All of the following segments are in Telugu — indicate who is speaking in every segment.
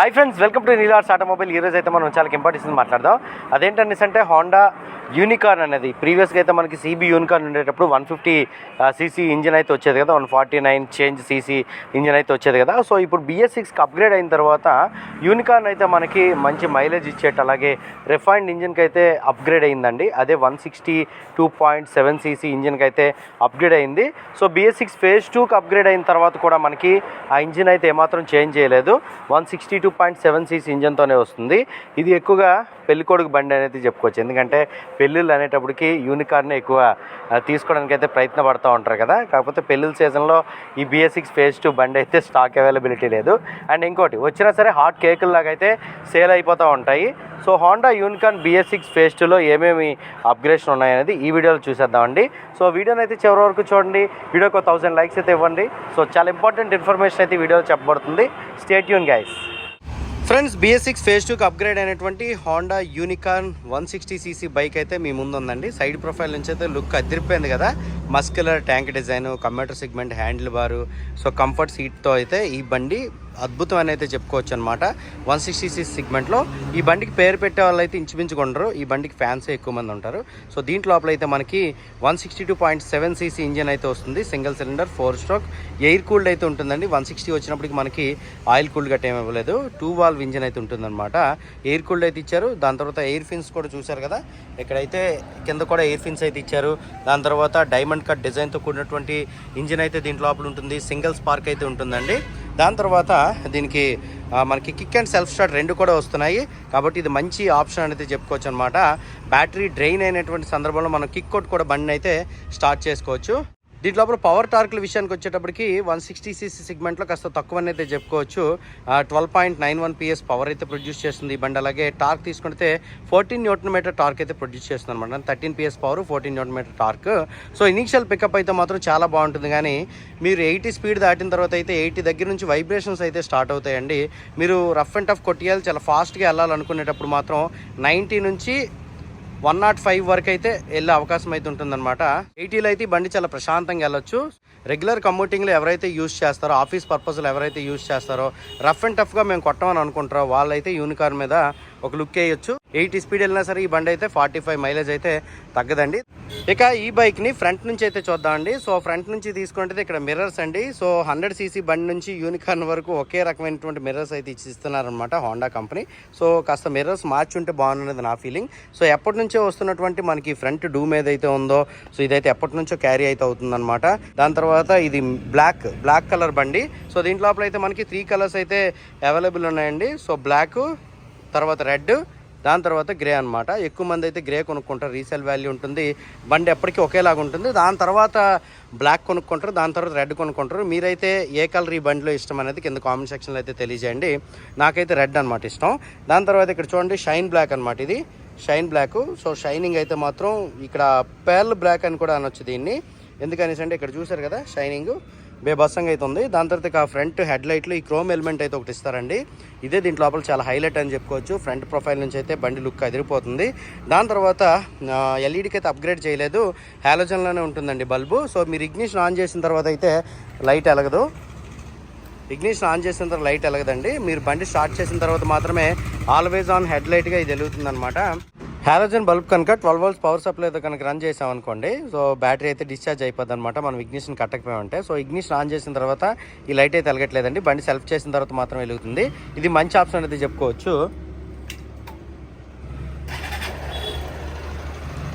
Speaker 1: Hi friends welcome to Neelars automobile ఈరోజు అయితే మనం చాలా ఇంపార్టెన్స్ మాట్లాడదాం. అదేంటనేసి అంటే హోండా యూనికార్న్ అనేది. ప్రీవియస్గా అయితే మనకి సీబీ యూనికార్న్ ఉండేటప్పుడు వన్ ఫిఫ్టీ సీసీ ఇంజిన్ అయితే వచ్చేది కదా. One forty nine change CC engine అయితే వచ్చేది కదా. సో ఇప్పుడు బిఎస్ సిక్స్కి అప్గ్రేడ్ అయిన తర్వాత యూనికార్న్ అయితే మనకి మంచి మైలేజ్ ఇచ్చేట. అలాగే రిఫైన్డ్ ఇంజిన్కి అయితే అప్గ్రేడ్ అయిందండి. అదే one sixty two point seven CC ఇంజిన్కి అయితే అప్గ్రేడ్ అయింది. సో బిఎస్ సిక్స్ ఫేజ్ టూకి అప్గ్రేడ్ అయిన తర్వాత కూడా మనకి ఆ ఇంజిన్ అయితే ఏమాత్రం చేంజ్ చేయలేదు. One sixty two point seven CC ఇంజిన్తోనే వస్తుంది. ఇది ఎక్కువగా పెళ్ళికొడుకు బండి అనేది చెప్పుకోవచ్చు. ఎందుకంటే పెళ్ళిళ్ళు అనేటప్పటికి యూనికార్నే ఎక్కువ తీసుకోవడానికి అయితే ప్రయత్న పడుతూ ఉంటారు కదా. కాకపోతే పెళ్ళిళ్ళ సీజన్లో ఈ బిఎస్ సిక్స్ ఫేజ్ టూ బండి అయితే స్టాక్ అవైలబిలిటీ లేదు. అండ్ ఇంకోటి వచ్చినా సరే హాట్ కేకుల లాగా అయితే సేల్ అయిపోతూ ఉంటాయి. So Honda Unicorn BS six phase టూలో ఏమేమి అప్గ్రేషన్ ఉన్నాయనేది ఈ వీడియోలో చూసేద్దామండి. సో వీడియోని అయితే చివరి వరకు చూడండి. వీడియోకి ఒక థౌసండ్ లైక్స్ అయితే ఇవ్వండి. సో చాలా ఇంపార్టెంట్ ఇన్ఫర్మేషన్ అయితే వీడియోలో చెప్పబడుతుంది. స్టేట్ యూన్ guys friends BS six phase టూకి అప్గ్రేడ్ అయినటువంటి Honda Unicorn one sixty CC bike అయితే మీ ముందు ఉందండి సైడ్ ప్రొఫైల్ నుంచి అయితే లుక్ అదిరిపోయింది కదా. Muscular tank design computer segment handle bar. So comfort సీట్తో అయితే ఈ బండి అద్భుతం అని అయితే చెప్పుకోవచ్చు అనమాట వన్ సిక్స్టీ సిక్స్ సెగ్మెంట్లో ఈ బండికి పేరు పెట్టే వాళ్ళు అయితే ఇంచుమించుకుంటారు ఈ బండికి ఫ్యాన్స్ ఎక్కువ మంది ఉంటారు. సో దీంట్లో లోపల అయితే మనకి one sixty two point seven CC engine అయితే వస్తుంది. Single cylinder four stroke. Air cooled అయితే ఉంటుందండి. వన్ సిక్స్టీ వచ్చినప్పటికి మనకి ఆయిల్ కూల్డ్ గట్ట ఏమి ఇవ్వలేదు. టూ వాల్వ్ ఇంజిన్ అయితే ఉంటుందన్నమాట. ఎయిర్ కూల్డ్ అయితే ఇచ్చారు. దాని తర్వాత ఎయిర్ ఫిన్స్ కూడా చూశారు కదా. ఇక్కడైతే కింద కూడా ఎయిర్ ఫిన్స్ అయితే ఇచ్చారు. దాని తర్వాత డైమండ్ కట్ డిజైన్తో కూడినటువంటి ఇంజిన్ అయితే దీంట్లో లోపల ఉంటుంది. సింగిల్ స్పార్క్ అయితే ఉంటుందండి. దాని తర్వాత దీనికి మనకి కిక్ అండ్ సెల్ఫ్ స్టార్ట్ రెండు కూడా వస్తున్నాయి. కాబట్టి ఇది మంచి ఆప్షన్ అనేది చెప్పుకోవచ్చు అనమాట బ్యాటరీ డ్రైన్ అయినటువంటి సందర్భంలో మనం కిక్ అవుట్ కూడా బండిని అయితే స్టార్ట్ చేసుకోవచ్చు. దీంట్లో లోపల పవర్ టార్క్ల విషయానికి వచ్చేటప్పటికి వన్ సిక్స్టీ సీసీ సెగ్మెంట్లో కాస్త తక్కువని అయితే చెప్పుకోవచ్చు twelve point nine one PS power అయితే ప్రొడ్యూస్ చేస్తుంది ఈ బండి. అలాగే టార్క్ తీసుకుంటే ఫోర్టీన్ న్యూటన్ మీటర్ టార్క్ అయితే ప్రొడ్యూస్ చేస్తుంది అనమాట thirteen PS power fourteen newton metre torque so initial pickup అయితే మాత్రం చాలా బాగుంటుంది. కానీ మీరు ఎయిటీ స్పీడ్ దాటిన తర్వాత అయితే ఎయిటీ దగ్గర నుంచి వైబ్రేషన్స్ అయితే స్టార్ట్ అవుతాయండి. మీరు రఫ్ అండ్ టఫ్ కొట్టియాలి చాలా ఫాస్ట్గా వెళ్ళాలనుకునేటప్పుడు మాత్రం నైంటీ నుంచి వన్ నాట్ ఫైవ్ వరకు అయితే వెళ్ళే అవకాశం అయితే ఉంటుందన్నమాట. ఎయిటీలో అయితే బండి చాలా ప్రశాంతంగా వెళ్ళొచ్చు. రెగ్యులర్ కమ్యూటింగ్లో ఎవరైతే యూస్ చేస్తారో ఆఫీస్ పర్పస్లో ఎవరైతే యూస్ చేస్తారో రఫ్ అండ్ టఫ్గా మేము కొట్టమని అనుకుంటారో వాళ్ళైతే యూనికార్ మీద ఒక లుక్ వేయొచ్చు. ఎయిటీ స్పీడ్ వెళ్ళినా సరే ఈ బండి అయితే ఫార్టీ ఫైవ్ మైలేజ్ అయితే తగ్గదండి. ఇక ఈ బైక్ని ఫ్రంట్ నుంచి అయితే చూద్దామండి సో ఫ్రంట్ నుంచి తీసుకుంటే ఇక్కడ మిర్రర్స్ అండి. సో హండ్రెడ్ సీసీ బండి నుంచి యూనికార్న్ వరకు ఒకే రకమైనటువంటి మిర్రర్స్ అయితే ఇచ్చి ఇస్తున్నారనమాట హోండా కంపెనీ సో కాస్త మిర్రర్స్ మార్చి ఉంటే బాగున్నది నా ఫీలింగ్ సో ఎప్పటి నుంచో వస్తున్నటువంటి మనకి ఫ్రంట్ డూమ్ ఏదైతే ఉందో సో ఇదైతే ఎప్పటి నుంచో క్యారీ అయితే అవుతుందన్నమాట. దాని తర్వాత ఇది బ్లాక్ బ్లాక్ కలర్ బండి. సో దీంట్లోపల అయితే మనకి త్రీ కలర్స్ అయితే అవైలబుల్ ఉన్నాయండి. సో బ్లాక్ తర్వాత రెడ్ దాని తర్వాత గ్రే అనమాట ఎక్కువ మంది అయితే గ్రే కొనుక్కుంటారు రీసేల్ వాల్యూ ఉంటుంది. బండి ఎప్పటికీ ఒకేలాగా ఉంటుంది. దాని తర్వాత బ్లాక్ కొనుక్కుంటారు దాని తర్వాత రెడ్ కొనుక్కుంటారు. మీరైతే ఏ కలర్ ఈ బండిలో ఇష్టం అనేది కింద కామెంట్ సెక్షన్లో అయితే తెలియజేయండి. నాకైతే రెడ్ అనమాట ఇష్టం. దాని తర్వాత ఇక్కడ చూడండి షైన్ బ్లాక్ అనమాట ఇది. షైన్ బ్లాక్ సో షైనింగ్ అయితే మాత్రం ఇక్కడ పేర్ల్ బ్లాక్ అని కూడా అనొచ్చు దీన్ని. ఎందుకనేసి అంటే ఇక్కడ చూసారు కదా షైనింగ్ బేబస్సంగా అయితే ఉంది దాని తర్వాత ఇక ఫ్రంట్ హెడ్ లైట్లు ఈ క్రోమ్ ఎలిమెంట్ అయితే ఒకటి ఇస్తారండి. ఇదే దీంట్లో లోపల చాలా హైలైట్ అని చెప్పుకోవచ్చు. ఫ్రంట్ ప్రొఫైల్ నుంచి అయితే బండి లుక్ అదిరిపోతుంది. దాని తర్వాత ఎల్ఈడికి అయితే అప్గ్రేడ్ చేయలేదు. హ్యాలోజన్లోనే ఉంటుందండి బల్బు. సో మీరు ఇగ్నిషన్ ఆన్ చేసిన తర్వాత అయితే లైట్ ఎలగదు. ఇగ్నిషన్ ఆన్ చేసిన తర్వాత లైట్ ఎలగదండి. మీరు బండి స్టార్ట్ చేసిన తర్వాత మాత్రమే ఆల్వేజ్ ఆన్ హెడ్ లైట్గా ఇది వెలుగుతుంది అనమాట హాలోజన్ బల్బ్ కనుక ట్వెల్వ్ వోల్ట్స్ పవర్ సప్లైతో కనుక రన్ చేసామనుకోండి సో బ్యాటరీ అయితే డిశ్చార్జ్ అయిపోద్ది అనమాట మనం ఇగ్నిషన్ కట్టకపోయామంటే. సో ఇగ్నిషన్ ఆన్ చేసిన తర్వాత ఈ లైట్ అయితే వెలగట్లేదండి బండి సెల్ఫ్ చేసిన తర్వాత మాత్రం వెలుగుతుంది. ఇది మంచి ఆప్షన్ అనేది చెప్పుకోవచ్చు.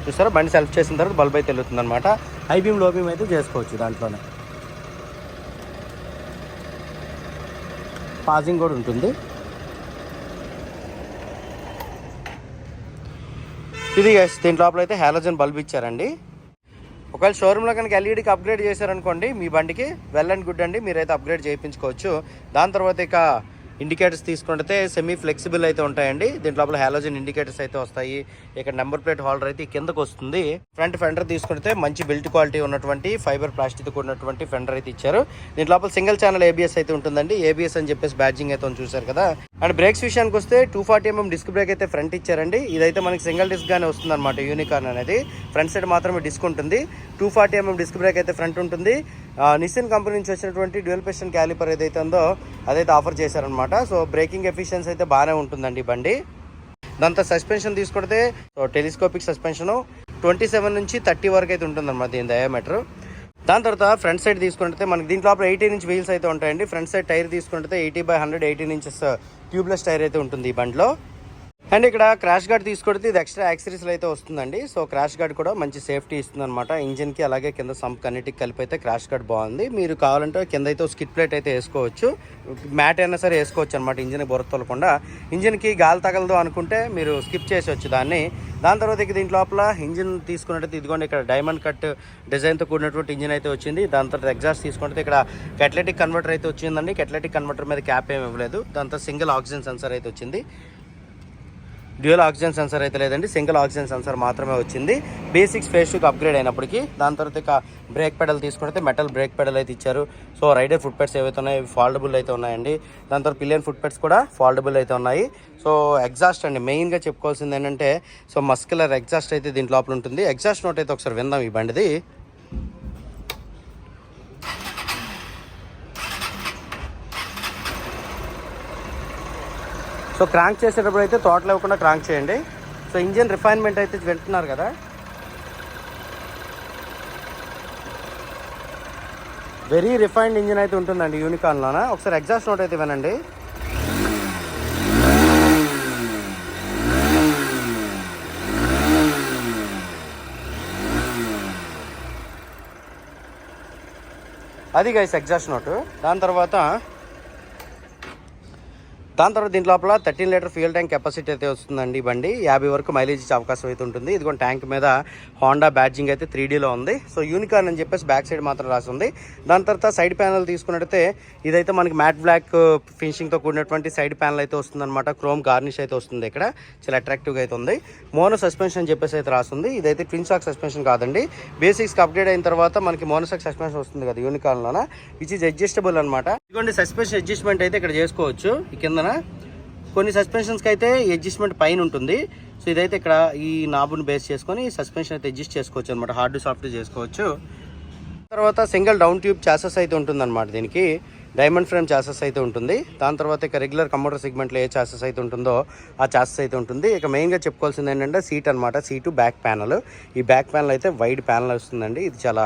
Speaker 1: చూస్తారా బండి సెల్ఫ్ చేసిన తర్వాత బల్బ్ అయితే వెలుగుతుంది అనమాట హై బీమ్లో బీమ్ అయితే చేసుకోవచ్చు దాంట్లోనే. పాజింగ్ కూడా ఉంటుంది. ఇది దీని లోపల అయితే హాలోజన్ బల్బ్ ఇచ్చారండి. ఒకవేళ షోరూంలో కనుక ఎల్ఈడికి అప్గ్రేడ్ చేశారనుకోండి మీ బండికి వెల్ అండ్ గుడ్ అండి. మీరైతే అప్గ్రేడ్ చేయించుకోవచ్చు. దాని తర్వాత ఇక ఇండికేటర్స్ తీసుకుంటే సెమీ ఫ్లెక్సిబుల్ అయితే ఉంటాయండి. దీంట్ లోపల హాలోజన్ ఇండికేటర్స్ అయితే వస్తాయి. ఇక్కడ నెంబర్ ప్లేట్ హోల్డర్ అయితే కిందకు వస్తుంది. ఫ్రంట్ ఫెండర్ తీసుకుంటే మంచి బిల్ట్ క్వాలిటీ ఉన్నటువంటి ఫైబర్ ప్లాస్టిక్ ఉన్నటువంటి ఫెండర్ అయితే ఇచ్చారు. దీంట్ లోపల సింగిల్ ఛానల్ ఏబిఎస్ అయితే ఉంటుందండి. ఏబిఎస్ అని చెప్పేసి బ్యాడ్జింగ్ అయితే చూసారు కదా. అండ్ బ్రేక్స్ విషయానికి వస్తే two forty MM disc brake అయితే ఫ్రంట్ ఇచ్చారండి. ఇదైతే మనకి సింగిల్ డిస్క్ గానే వస్తుంది అనమాట యూనికార్న్ అనేది. ఫ్రంట్ సైడ్ మాత్రమే డిస్క్ ఉంటుంది. Two forty MM disc brake అయితే ఫ్రంట్ ఉంటుంది. నిసిన్ కంపెనీ నుంచి వచ్చినటువంటి డ్యూయల్ పిస్టన్ క్యాలిపర్ ఏదైతే ఉందో అదైతే ఆఫర్ చేశారనమాట సో బ్రేకింగ్ ఎఫిషియన్సీ అయితే బాగానే ఉంటుందండి బండి. దాంతో సస్పెన్షన్ తీసుకుంటే so telescopic suspension twenty seven నుంచి థర్టీ వరకు అయితే ఉంటుందన్నమాట దీని డయామీటర్ దాని తర్వాత ఫ్రంట్ సైడ్ తీసుకుంటే మనకి దీంట్లో ఎయిటీన్ ఇంచ్ వీల్స్ అయితే ఉంటాయండి. ఫ్రంట్ సైడ్ టైర్ తీసుకుంటే eighty by hundred eighteen inches tubeless tyre అయితే ఉంటుంది ఈ బండిలో. అండ్ ఇక్కడ క్రాష్ గార్డ్ తీసుకొడితే ఇది ఎక్స్ట్రా యాక్సరీస్లో అయితే వస్తుందండి. సో క్రాష్ గార్డ్ కూడా మంచి సేఫ్టీ ఇస్తుంది అనమాట ఇంజిన్కి అలాగే కింద సంప్ కన్నిటికి కలిపి అయితే క్రాష్ గార్డ్ బాగుంది. మీరు కావాలంటే కింద అయితే స్కిట్ ప్లేట్ అయితే వేసుకోవచ్చు. మ్యాట్ అయినా సరే వేసుకోవచ్చు అనమాట ఇంజిన్ బొరతొలకుండా ఇంజిన్కి గాలి తగలదు అనుకుంటే మీరు స్కిప్ చేసేవచ్చు దాన్ని. దాని తర్వాత ఇక దీంట్ లోపల ఇంజిన్ తీసుకున్నట్టయితే ఇదిగోండి ఇక్కడ డైమండ్ కట్ డిజైన్తో కూడినటువంటి ఇంజిన్ అయితే వచ్చింది. దాని తర్వాత ఎగ్జాస్ట్ తీసుకుంటే ఇక్కడ కెట్లెటిక్ కన్వర్టర్ అయితే వచ్చిందండి. కెట్లెటిక్ కన్వర్టర్ మీద క్యాప్ ఏమి ఇవ్వలేదు. దాంతో సింగిల్ ఆక్సిజన్ సెన్సర్ అయితే వచ్చింది. డ్యూయల్ ఆక్సిజన్ సెన్సర్ అయితే లేదండి సింగిల్ ఆక్సిజన్ సెన్సర్ మాత్రమే వచ్చింది. బేసిక్స్ ఫేస్కి అప్గ్రేడ్ అయినప్పటికీ దాని తర్వాత ఇక బ్రేక్ పెడల్ తీసుకుంటే మెటల్ బ్రేక్ పెడల్ అయితే ఇచ్చారు. సో రైడర్ ఫుట్ పెడ్స్ ఏవైతే ఉన్నాయో ఫాల్డబుల్ అయితే ఉన్నాయండి. దాని తర్వాత పిలియన్ ఫుట్ పెడ్స్ కూడా ఫాల్డబుల్ అయితే ఉన్నాయి. సో ఎగ్జాస్ట్ అండి మెయిన్గా చెప్పుకోవాల్సింది ఏంటంటే సో మస్కులర్ ఎగ్జాస్ట్ అయితే దీంట్ లోపల ఉంటుంది. ఎగ్జాస్ట్ నోట్ అయితే ఒకసారి విందాం ఈ బండిది. సో క్రాంక్ చేసేటప్పుడు అయితే తోట లేకుండా క్రాంక్ చేయండి. సో ఇంజిన్ రిఫైన్మెంట్ అయితే వింటున్నారు కదా. వెరీ రిఫైన్డ్ ఇంజిన్ అయితే ఉంటుందండి యూనికాన్లోన ఒకసారి ఎగ్జాస్ట్ నోట్ అయితే వినండి. అది గైస్ ఎగ్జాస్ట్ నోట్. దాని తర్వాత దాని తర్వాత దీని లోపల thirteen litre fuel tank capacity అయితే వస్తుందండి బండి. యాభై వరకు మైలేజ్ ఇచ్చే అవకాశం అయితే ఉంటుంది. ఇదిగోండి ట్యాంక్ మీద హోండా బ్యాడ్జింగ్ అయితే త్రీ డీలో ఉంది. సో యూనికార్న్ అని చెప్పేసి బ్యాక్ సైడ్ మాత్రం రాసి ఉంది. దాని తర్వాత సైడ్ ప్యానల్ తీసుకున్నట్టయితే ఇదైతే మనకి మ్యాట్ బ్లాక్ ఫినిషింగ్తో కూడినటువంటి సైడ్ ప్యానల్ అయితే వస్తుందన్నమాట. క్రోమ్ గార్నిష్ అయితే వస్తుంది ఇక్కడ. చాలా అట్రాక్టివ్గా అయితే ఉంది. మోనో సస్పెన్షన్ అని చెప్పేసి అయితే రాస్తుంది ఇదైతే ట్విన్ షాక్ సస్పెన్షన్ కాదండి. బేసిక్స్కి అప్గ్రేడ్ అయిన తర్వాత మనకి మోనోసాక్ సస్పెన్షన్ వస్తుంది కదా యూనికార్న్లోన విచ్ ఇస్ అడ్జస్టబుల్ అనమాట ఇదిగోండి సస్పెన్షన్ అడ్జస్ట్మెంట్ అయితే ఇక్కడ చేసుకోవచ్చు. ఈ పక్కన కొన్ని సస్పెన్షన్స్కి అయితే అడ్జస్ట్మెంట్ పైన ఉంటుంది. సో ఇదైతే ఇక్కడ ఈ నాబుని బేస్ చేసుకొని సస్పెన్షన్ అయితే అడ్జస్ట్ చేసుకోవచ్చు అనమాట హార్డ్ సాఫ్ట్ చేసుకోవచ్చు. తర్వాత సింగిల్ డౌన్ ట్యూబ్ చాసెస్ అయితే ఉంటుందన్నమాట దీనికి. డైమండ్ ఫ్రేమ్ చాసెస్ అయితే ఉంటుంది. దాని తర్వాత ఇక రెగ్యులర్ కంప్యూటర్ సెగ్మెంట్లో ఏ చాసెస్ అయితే ఉంటుందో ఆ చాసెస్ అయితే ఉంటుంది. ఇక మెయిన్గా చెప్పుకోవాల్సింది ఏంటంటే సీట్ అనమాట సీటు బ్యాక్ ప్యానల్ ఈ బ్యాక్ ప్యానల్ అయితే వైడ్ ప్యానల్ వస్తుందండి. ఇది చాలా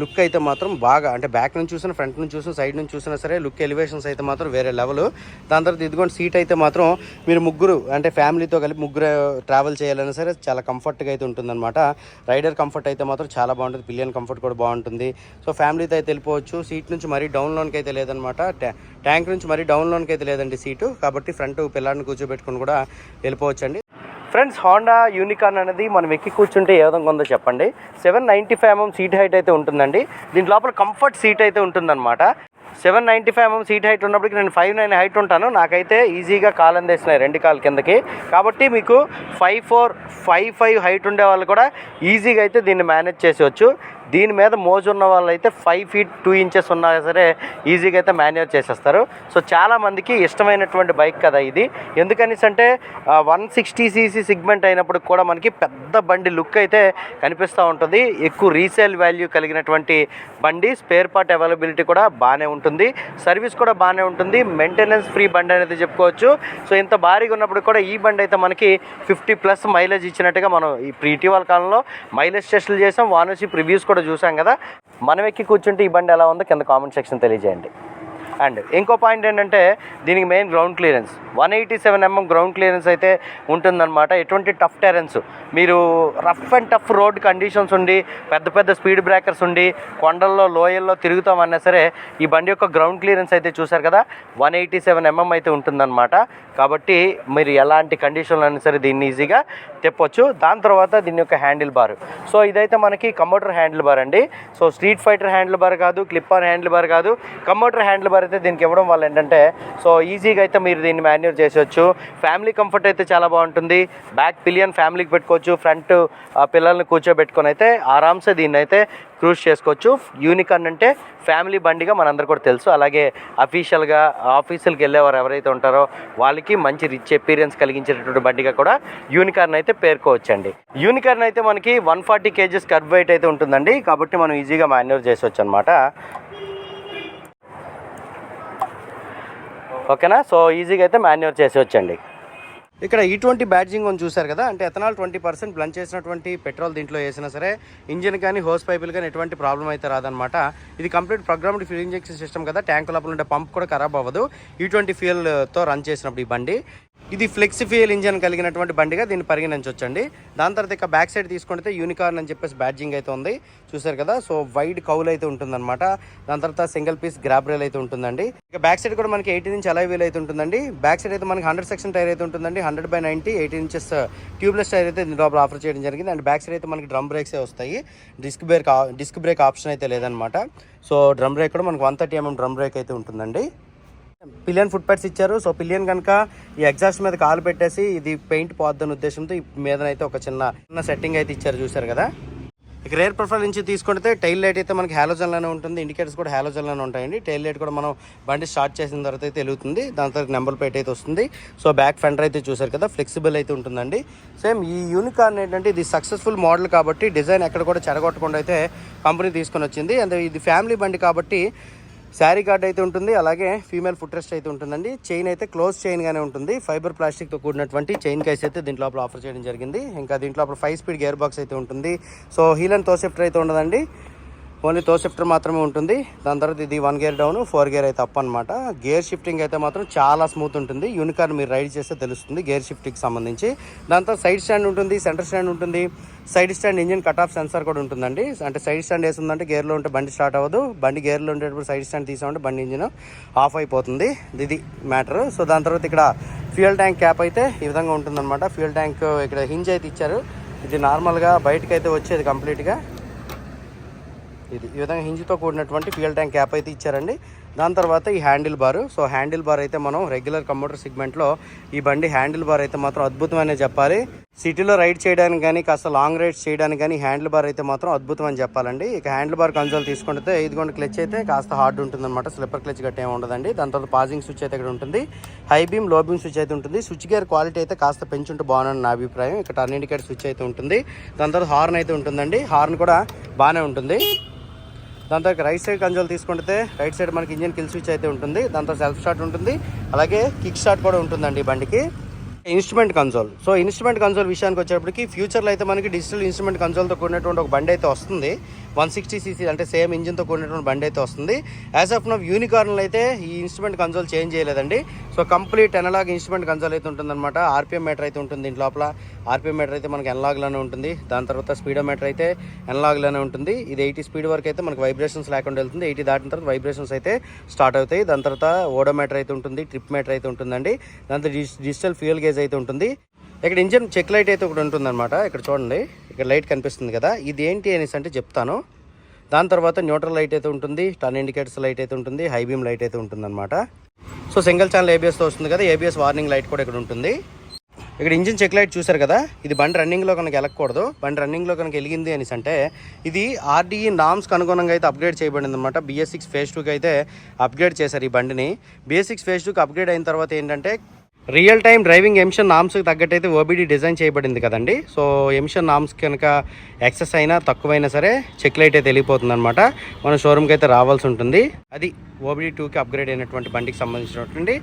Speaker 1: లుక్ అయితే మాత్రం బాగా అంటే బ్యాక్ నుంచి చూసిన ఫ్రంట్ నుంచి చూసిన సైడ్ నుంచి చూసినా సరే లుక్ ఎలివేషన్స్ అయితే మాత్రం వేరే లెవెల్ దాని తర్వాత ఇదిగోండి సీట్ అయితే మాత్రం మీరు ముగ్గురు అంటే ఫ్యామిలీతో కలిపి ముగ్గురు ట్రావెల్ చేయాలన్నా సరే చాలా కంఫర్ట్గా అయితే ఉంటుందన్నమాట. రైడర్ కంఫర్ట్ అయితే మాత్రం చాలా బాగుంటుంది పిలియన్ కంఫర్ట్ కూడా బాగుంటుంది. సో ఫ్యామిలీతో అయితే వెళ్ళిపోవచ్చు. సీట్ నుంచి మరీ డౌన్లోనికి అయితే లేదనమాట ట్యాంక్ నుంచి మరీ డౌన్లోనికి అయితే లేదండి సీటు కాబట్టి ఫ్రంట్ పిల్లాడిని కూర్చోబెట్టుకుని కూడా వెళ్ళిపోవచ్చు అండి ఫ్రెండ్స్ హోండా యూనికార్న్ అనేది మనం ఎక్కి కూర్చుంటే ఏ విధంగా ఉందో చెప్పండి. Seven ninety five MM seat height అయితే ఉంటుందండి. దీని లోపల కంఫర్ట్ సీట్ అయితే ఉంటుందన్నమాట. Seven ninety five MM seat height ఉన్నప్పటికీ నేను ఫైవ్ నైన్ హైట్ ఉంటాను. నాకైతే ఈజీగా కాలు అందేసినాయి రెండు కాలు కిందకి. కాబట్టి మీకు five four five five height ఉండే వాళ్ళు కూడా ఈజీగా అయితే దీన్ని మేనేజ్ చేసేవచ్చు దీని మీద మోజు ఉన్న వాళ్ళు అయితే ఫైవ్ ఫీట్ టూ ఇంచెస్ ఉన్నా సరే ఈజీగా అయితే మేనేజ్ చేసేస్తారు. సో చాలామందికి ఇష్టమైనటువంటి బైక్ కదా ఇది. ఎందుకనేసి అంటే వన్ సిక్స్టీ సీసీ సిగ్మెంట్ అయినప్పుడు కూడా మనకి పెద్ద బండి లుక్ అయితే కనిపిస్తూ ఉంటుంది. ఎక్కువ రీసేల్ వాల్యూ కలిగినటువంటి బండి స్పేర్ పార్ట్ అవైలబిలిటీ కూడా బాగానే ఉంటుంది. సర్వీస్ కూడా బాగానే ఉంటుంది. మెయింటెనెన్స్ ఫ్రీ బండి అనేది చెప్పుకోవచ్చు. సో ఇంత భారీగా ఉన్నప్పుడు కూడా ఈ బండి అయితే మనకి ఫిఫ్టీ ప్లస్ మైలేజ్ ఇచ్చినట్టుగా మనం ఇప్పుడు ఇటీవల కాలంలో మైలేజ్ టెస్టులు చేసాం. వానోషిప్ రివ్యూస్ కూడా చూసాం కదా. మనం ఎక్కి కూర్చుంటే ఈ బండి ఎలా ఉందో కింద కామెంట్ సెక్షన్ తెలియజేయండి. అండ్ ఇంకో పాయింట్ ఏంటంటే దీనికి main ground clearance. One eighty seven MM ground clearance అయితే ఉంటుందన్నమాట. ఎటువంటి టఫ్ టెరెన్స్. మీరు rough and tough road conditions ఉండి పెద్ద పెద్ద స్పీడ్ బ్రేకర్స్ ఉండి కొండల్లో లోయల్లో తిరుగుతామన్నా సరే ఈ బండి యొక్క గ్రౌండ్ క్లియరెన్స్ అయితే చూసారు కదా? వన్ ఎయిటీ సెవెన్ ఎంఎం అయితే ఉంటుందన్నమాట. కాబట్టి మీరు ఎలాంటి కండిషన్లో అయినా సరే దీన్ని ఈజీగా తెప్పొచ్చు. దాని తర్వాత దీని యొక్క హ్యాండిల్ బార్. సో ఇదైతే మనకి కంప్యూటర్ హ్యాండిల్ బార్ అండి. So street fighter handle bar కాదు క్లిప్ ఆన్ హ్యాండిల్ బార్ కాదు కంప్యూటర్ హ్యాండిల్ బార్ కార్ అయితే దీనికి ఇవ్వడం వల్ల ఏంటంటే సో ఈజీగా అయితే మీరు దీన్ని మాన్యూర్ చేసేవచ్చు ఫ్యామిలీ కంఫర్ట్ అయితే చాలా బాగుంటుంది. బ్యాక్ పిలియన్ ఫ్యామిలీకి పెట్టుకోవచ్చు. ఫ్రంట్ పిల్లల్ని కూర్చోబెట్టుకొని అయితే ఆరామ్సే దీన్ని అయితే క్రూజ్ చేసుకోవచ్చు. యూనికార్న్ అంటే ఫ్యామిలీ బండిగా మనందరూ కూడా తెలుసు. అలాగే అఫీషియల్గా ఆఫీసులకు వెళ్ళేవారు ఎవరైతే ఉంటారో వాళ్ళకి మంచి రిచ్ ఎపీరియన్స్ కలిగించేటటువంటి బండిగా కూడా యూనికార్న్ అయితే పేర్కోవచ్చండి. యూనికార్న్ అయితే మనకి one forty kgs kerb weight అయితే ఉంటుందండి. కాబట్టి మనం ఈజీగా మాన్యూర్ చేసవచ్చు అనమాట ఓకేనా? సో ఈజీగా అయితే మాన్యూర్ చేసేవచ్చండి ఇక్కడ ఈ బ్యాడ్జింగ్ అని చూసారు కదా? అంటే ఎథనాల్ ట్వంటీ పర్సెంట్ బ్లండ్ చేసినటువంటి పెట్రోల్ దీంట్లో వేసినా సరే ఇంజిన్ కానీ హోస్ పైపులు కానీ ఎటువంటి ప్రాబ్లం అయితే రాదనమాట ఇది complete programmed fuel injection system కదా? ట్యాంక్ లోపల ఉండే పంప్ కూడా ఖరాబ్ అవ్వదు. ఈ ట్వంటీ ఫ్యూయల్తో రన్ చేసినప్పుడు ఈ బండి. ఇది ఫ్లెక్సీ ఫ్యూయల్ ఇంజన్ కలిగినటువంటి బండిగా దీన్ని పరిగణించవచ్చండి దాని తర్వాత ఇక బ్యాక్ సైడ్ తీసుకుంటే యూనికార్న్ అని చెప్పేసి బ్యాడ్జింగ్ అయితే ఉంది. చూసారు కదా? సో వైడ్ కౌల్ అయితే ఉంటుందన్నమాట. దాని తర్వాత సింగిల్ పీస్ గ్రాబ్ రైల్ అయితే ఉంటుందండి. ఇక బ్యాక్ సైడ్ కూడా మనకి ఎయిటీన్ ఇంచ్ అలై వీల్ అయితే ఉంటుందండి. బ్యాక్ సైడ్ అయితే మనకి హండ్రెడ్ సెక్షన్ టైర్ అయితే ఉంటుందండి. Hundred by ninety eighteen inches tubeless tyre అయితే దీని లోపల ఆఫర్ చేయడం జరిగింది. అండ్ బ్యాక్ సైడ్ అయితే మనకి డ్రమ్ బ్రేక్స్ వస్తాయి. Disc brake disc brake option అయితే లేదనమాట సో డ్రమ్ బ్రేక్ కూడా మనకి one thirty MM drum brake అయితే ఉంటుందండి. పిలియన్ ఫుట్ ప్యాడ్స్ ఇచ్చారు. సో పిలియన్ కనుక ఈ ఎగ్జాస్ట్ మీద కాలు పెట్టేసి ఇది పెయింట్ పోద్దని ఉద్దేశంతో ఈ మీదనైతే ఒక చిన్న చిన్న సెట్టింగ్ అయితే ఇచ్చారు చూసారు కదా. ఇక రేర్ ప్రొఫైల్ నుంచి తీసుకుంటే టైల్ లైట్ అయితే మనకి హ్యాలోజన్లోనే ఉంటుంది. ఇండికేటర్స్ కూడా హ్యాలోజన్లోనే ఉంటాయండి. టైల్ లైట్ కూడా మనం బండి స్టార్ట్ చేసిన తర్వాత అయితే వెలుగుతుంది. దాని తర్వాత నెంబర్ ప్లేట్ అయితే వస్తుంది. సో బ్యాక్ ఫెండర్ అయితే చూసారు కదా. ఫ్లెక్సిబుల్ అయితే ఉంటుందండి. సేమ్ ఈ యూనికార్న్ ఏంటంటే ఇది సక్సెస్ఫుల్ మోడల్ కాబట్టి డిజైన్ ఎక్కడ కూడా చెడగొట్టకుండా అయితే కంపెనీ తీసుకొని వచ్చింది. అండ్ ఇది ఫ్యామిలీ బండి కాబట్టి శారీ కార్డ్ అయితే ఉంటుంది అలాగే ఫీమేల్ ఫుట్ రెస్ట్ అయితే ఉంటుందండి. చైన్ అయితే క్లోజ్ చైన్గానే ఉంటుంది. ఫైబర్ ప్లాస్టిక్తో కూడినటువంటి చైన్ కేస్ అయితే దీంట్లో ఆఫర్ చేయడం జరిగింది. ఇంకా దీంట్లో ఫైవ్ స్పీడ్ గేర్ బాక్స్ అయితే ఉంటుంది. సో హీల్ అండ్ తోసెఫ్టర్ అయితే ఉండదండి. ఓన్లీ తో షిఫ్టర్ మాత్రమే ఉంటుంది. దాని తర్వాత ఇది one gear down four gear అయితే అప్ అనమాట గేర్ షిఫ్టింగ్ అయితే మాత్రం చాలా స్మూత్ ఉంటుంది. యూనికార్న్ మీరు రైడ్ చేస్తే తెలుస్తుంది గేర్ షిఫ్టింగ్కి సంబంధించి. దాని తర్వాత సైడ్ స్టాండ్ ఉంటుంది సెంటర్ స్టాండ్ ఉంటుంది. Side stand engine cut off sensor కూడా ఉంటుందండి. అంటే సైడ్ స్టాండ్ వేసి గేర్లో ఉంటే బండి స్టార్ట్ అవ్వదు. బండి గేర్లో ఉండేటప్పుడు సైడ్ స్టాండ్ తీసామంటే బండి ఇంజిన్ ఆఫ్ అయిపోతుంది. ఇది మ్యాటర్. సో దాని తర్వాత ఇక్కడ ఫ్యూయల్ ట్యాంక్ క్యాప్ అయితే ఈ విధంగా ఉంటుందన్నమాట. ఫ్యూయల్ ట్యాంక్ ఇక్కడ హింజ్ అయితే ఇచ్చారు. ఇది నార్మల్గా బయటకు అయితే వచ్చేది కంప్లీట్గా. ఇది. ఈ విధంగా హింజ్తో కూడినటువంటి ఫ్యూయల్ ట్యాంక్ క్యాప్ అయితే ఇచ్చారండి. దాని తర్వాత ఈ handle bar so handle bar అయితే మనం రెగ్యులర్ కంప్యూటర్ సెగ్మెంట్లో ఈ బండి హ్యాండిల్ బార్ అయితే మాత్రం అద్భుతమనే చెప్పాలి. సిటీలో రైడ్ చేయడానికి కానీ కాస్త లాంగ్ రైడ్స్ చేయడానికి కానీ హ్యాండిల్ బార్ అయితే మాత్రం అద్భుతం అని చెప్పాలండి. ఇక హ్యాండిల్ బార్ కన్సోల్ తీసుకుంటే ఇదిగోండి క్లచ్ అయితే కాస్త హార్డ్ ఉంటుంది అనమాట స్లిప్పర్ క్లచ్ గట్టే ఉండదండి. దాని తర్వాత పాజింగ్ స్విచ్ అయితే ఇక్కడ ఉంటుంది. హై బీమ్లో బీమ్ స్విచ్ అయితే ఉంటుంది. స్విచ్ గేర్ క్వాలిటీ అయితే కాస్త పెంచుంటే బాగుందని నా అభిప్రాయం. ఇక్కడ టర్న్ ఇండికేటర్ స్విచ్ అయితే ఉంటుంది. దాని తర్వాత హార్న్ అయితే ఉంటుందండి. హార్న్ కూడా బాగానే ఉంటుంది. దాని తర్వాత రైట్ సైడ్ కంజోల్ తీసుకుంటే రైట్ సైడ్ మనకి ఇంజిన్ కిల్ స్విచ్ అయితే ఉంటుంది. దాంతో సెల్ఫ్ స్టార్ట్ ఉంటుంది. అలాగే కిక్ స్టార్ట్ కూడా ఉంటుందండి ఈ బండికి. Instrument console. So instrument console విషయానికి వచ్చేటప్పటికి ఫ్యూచర్లో అయితే మనకి డిజిటల్ ఇన్స్ట్రుమెంట్ కన్సోల్తో కూడినటువంటి ఒక బండి అయితే వస్తుంది. వన్ సిక్స్టీ సీసీ అంటే సేమ్ ఇంజిన్తో కూడినటువంటి బండి అయితే వస్తుంది. యాజ్ ఆఫ్ నవ్ యూనికార్న్లో అయితే ఈ ఇన్స్ట్రుమెంట్ కన్సోల్ చేంజ్ చేయలేదండి. So complete analogue instrument console అయితే ఉంటుందన్నమాట. ఆర్పిఎం మీటర్ అయితే ఉంటుంది దీని లోపల. ఆర్పిఎం మీటర్ అయితే మనకి ఎనలాగ్లోనే ఉంటుంది. దాని తర్వాత స్పీడో మీటర్ అయితే ఎనలాగ్లోనే ఉంటుంది. ఇది ఎయిటీ స్పీడ్ వరకు అయితే మనకి వైబ్రేషన్స్ లేకుండా వెళ్తుంది. ఎయిటీ దాటిన తర్వాత వైబ్రేషన్స్ అయితే స్టార్ట్ అవుతాయి. దాని తర్వాత ఓడో మీటర్ అయితే ఉంటుంది ట్రిప్ మీటర్ అయితే ఉంటుందండి. దాంతో డిజిటల్ ఫ్యూయల్ గేజ్ అయితే ఉంటుంది. ఇక్కడ ఇంజన్ చెక్ లైట్ అయితే ఒకటి ఉంటుందన్నమాట. ఇక్కడ చూడండి. ఇక్కడ లైట్ కనిపిస్తుంది కదా. ఇది ఏంటి అనేసి అంటే చెప్తాను. దాని తర్వాత న్యూట్రల్ లైట్ అయితే ఉంటుంది. టర్న్ ఇండికేటర్స్ లైట్ అయితే ఉంటుంది. హై బీమ్ లైట్ అయితే ఉంటుందన్నమాట. సో సింగిల్ ఛానల్ ఏబిఎస్తో వస్తుంది కదా. ఏబిఎస్ వార్నింగ్ లైట్ కూడా ఇక్కడ ఉంటుంది. ఇక్కడ ఇంజిన్ చెక్ లైట్ చూసారు కదా. ఇది బండి రన్నింగ్లో కనుక వెళ్ళకూడదు బండి రన్నింగ్లో కనుక వెలిగింది అనేసి అంటే ఇది ఆర్డీఈ నామ్స్కి అనుగుణంగా అయితే అప్గ్రేడ్ చేయబడింది అనమాట బిఎస్ సిక్స్ ఫేజ్ టూకి అయితే అప్గ్రేడ్ చేశారు ఈ బండిని. బిఎస్ సిక్స్ ఫేజ్ టూకి అప్గ్రేడ్ అయిన తర్వాత ఏంటంటే రియల్ టైం డ్రైవింగ్ ఎమిషన్ నామ్స్కి తగ్గట్టు అయితే ఓబీడీ డిజైన్ చేయబడింది కదండి. సో ఎమిషన్ నామ్స్ కనుక ఎక్సెస్ అయినా తక్కువైనా సరే చెక్ లైట్ అయితే వెళ్ళిపోతుంది అనమాట మన షోరూమ్కి అయితే రావాల్సి ఉంటుంది. అది ఓబీడీ టూకి అప్గ్రేడ్ అయినటువంటి బండికి సంబంధించినటువంటి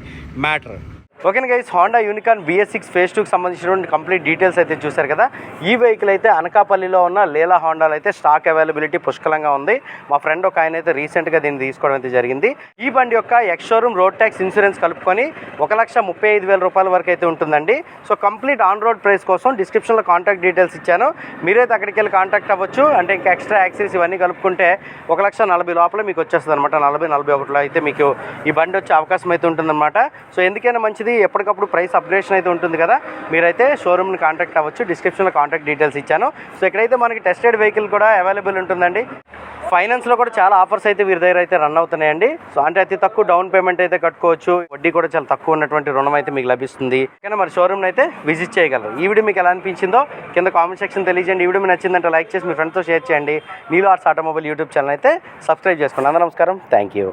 Speaker 1: matter okay guys Honda Unicorn BS six phase టూకి సంబంధించినటువంటి కంప్లీట్ డీటెయిల్స్ అయితే చూశారు కదా. ఈ వెహికల్ అయితే అనకాపల్లిలో ఉన్న లేలా హోండాలో అయితే స్టాక్ అవైలబిలిటీ పుష్కలంగా ఉంది. మా ఫ్రెండ్ ఒక ఆయన అయితే రీసెంట్గా దీన్ని తీసుకోవడం అయితే జరిగింది. ఈ బండి యొక్క ex showroom road tax insurance కలుపుకొని ఒక లక్ష ముప్పై ఐదు వేల రూపాయల వరకు అయితే ఉంటుందండి. So complete on road price కోసం డిస్క్రిప్షన్లో కాంటాక్ట్ డీటెయిల్స్ ఇచ్చాను. మీరైతే అక్కడికి వెళ్ళి కాంటాక్ట్ అవ్వచ్చు. అంటే ఇంకా ఎక్స్ట్రా యాక్సెస్ ఇవన్నీ కలుపుకుంటే ఒక లక్ష నలభై లోపల మీకు వచ్చేస్తుంది అనమాట నలభై నలభై ఒకటిలో అయితే మీకు ఈ బండి వచ్చే అవకాశం అయితే ఉంటుందన్నమాట. సో ఎందుకైనా మంచిది. ఎప్పటికప్పుడు ప్రైస్ అప్డేషన్ అయితే ఉంటుంది కదా. మీరైతే షోరూమ్ని కాంటాక్ట్ అవ్వచ్చు. డిస్క్రిప్షన్లో కాంటాక్ట్ డీటెయిల్స్ ఇచ్చాను. సో ఇక్కడైతే మనకి టెస్టెడ్ వెహికల్ కూడా అవైలబుల్ ఉంటుందండి. ఫైనాన్స్లో కూడా చాలా ఆఫర్స్ అయితే వీరి దగ్గర అయితే రన్ అవుతున్నాయండి. సో అంటే అతి తక్కువ డౌన్ పేమెంట్ అయితే కట్టుకోవచ్చు. వడ్డీ కూడా చాలా తక్కువ ఉన్నటువంటి రుణం అయితే మీకు లభిస్తుంది. కానీ మరి షోరూమ్ అయితే విజిట్ చేయగలరు. ఈ వీడియో మీకు ఎలా అనిపించిందో కింద కామెంట్ సెక్షన్ తెలియజేయండి. ఈ వీడియో మీకు నచ్చిందంటే లైక్ చేసి మీ ఫ్రెండ్స్తో షేర్ చేయండి. Neelo arts automobile YouTube channel అయితే సబ్స్క్రైబ్ చేసుకోండి. అందరూ నమస్కారం. Thank you